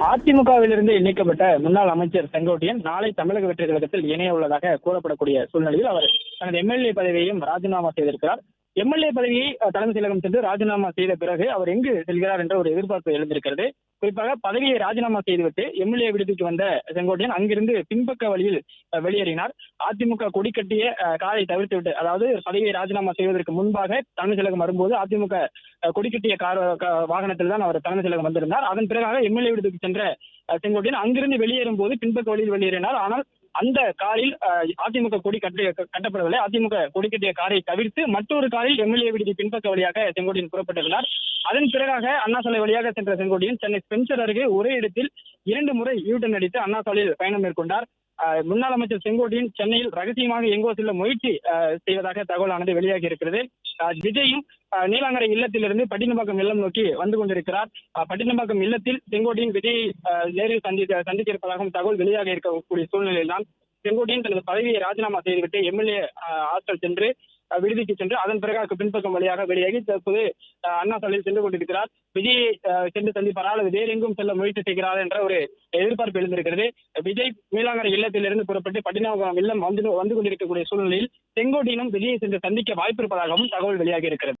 அதிமுகவிலிருந்து நீக்கப்பட்ட முன்னாள் அமைச்சர் செங்கோட்டையன் நாளை தமிழக வெற்றி கழகத்தில் இணைய உள்ளதாக கூறப்படக்கூடிய சூழ்நிலையில் அவர் தனது எம்எல்ஏ பதவியையும் ராஜினாமா செய்திருக்கிறார். எம்எல்ஏ பதவியை அஹ், தலைமைச் செயலகம் சென்று ராஜினாமா செய்த பிறகு அவர் எங்கு செல்கிறார் என்ற ஒரு எதிர்பார்ப்பு எழுந்திருக்கிறது. குறிப்பாக பதவியை ராஜினாமா செய்துவிட்டு எம்எல்ஏ விடுதிக்கு வந்த செங்கோட்டையன் அங்கிருந்து பின்பக்க வழியில் வெளியேறினார். அதிமுக கொடி கட்டிய காரை தவிர்த்து விட்டு அதாவது பதவியை ராஜினாமா செய்வதற்கு முன்பாக தலைமை செயலகம் வரும்போது அதிமுக கொடி கட்டிய கார் க- வாகனத்தில் தான் அவர் தலைமை செயலகம் வந்திருந்தார். அதன் பிறகாக எம்எல்ஏ விடுதிக்கு சென்ற செங்கோட்டையன் அங்கிருந்து வெளியேறும் போது பின்பக்க வழியில் வெளியேறினார். ஆனால் அந்த காரில் அஹ், அதிமுக கொடி கட்டி கட்டப்படவில்லை. அதிமுக கொடி கட்டிய காரை தவிர்த்து மற்றொரு காரில் எம்எல்ஏ விடுதி பின்பக்க வழியாக செங்கோட்டையன் புறப்பட்டிருந்தார் அதன் பிறகாக அண்ணா சாலை வழியாக சென்ற செங்கோட்டையன் சென்னை ஸ்பென்சர் அருகே ஒரே இடத்தில் இரண்டு முறை யூட்டன் அடித்து அண்ணாசாலையில் பயணம் மேற்கொண்டார். முன்னாள் அமைச்சர் செங்கோட்டையன் சென்னையில் ரகசியமாக எங்கோ செல்ல முயற்சி செய்வதாக தகவலானது வெளியாகி இருக்கிறது. அஹ், விஜயும் நீலாங்கரை இல்லத்திலிருந்து பட்டினப்பாக்கம் இல்லம் நோக்கி வந்து கொண்டிருக்கிறார். பட்டினம்பாக்கம் பட்டினப்பாக்கம் இல்லத்தில் செங்கோட்டையின் விஜய் அஹ், நேரில் சந்தி சந்தித்திருப்பதாகவும் தகவல் வெளியாக இருக்கக்கூடிய சூழ்நிலையில் தான் செங்கோட்டையன் தனது பதவியை ராஜினாமா செய்துவிட்டு எம்எல்ஏ ஹாஸ்டல் சென்று விடுதிக்கு சென்று அதன் பிறகு பின்பக்கம் வழியாக வெளியாகி தற்போது அஹ், அண்ணா சாலையில் சென்று கொண்டிருக்கிறார். விஜயை அஹ், சென்று சந்திப்பாரா அல்லது வேறு எங்கும் செல்ல முயற்சி செய்கிறார் என்ற ஒரு எதிர்பார்ப்பு எழுந்திருக்கிறது. விஜய் மீளாங்கரை இல்லத்திலிருந்து புறப்பட்டு பட்டினாபுரம் இல்லம் வந்து வந்து கொண்டிருக்கக்கூடிய சூழ்நிலையில் செங்கோட்டையினும் விஜயை சென்று சந்திக்க வாய்ப்பு இருப்பதாகவும் தகவல் வெளியாகி இருக்கிறது.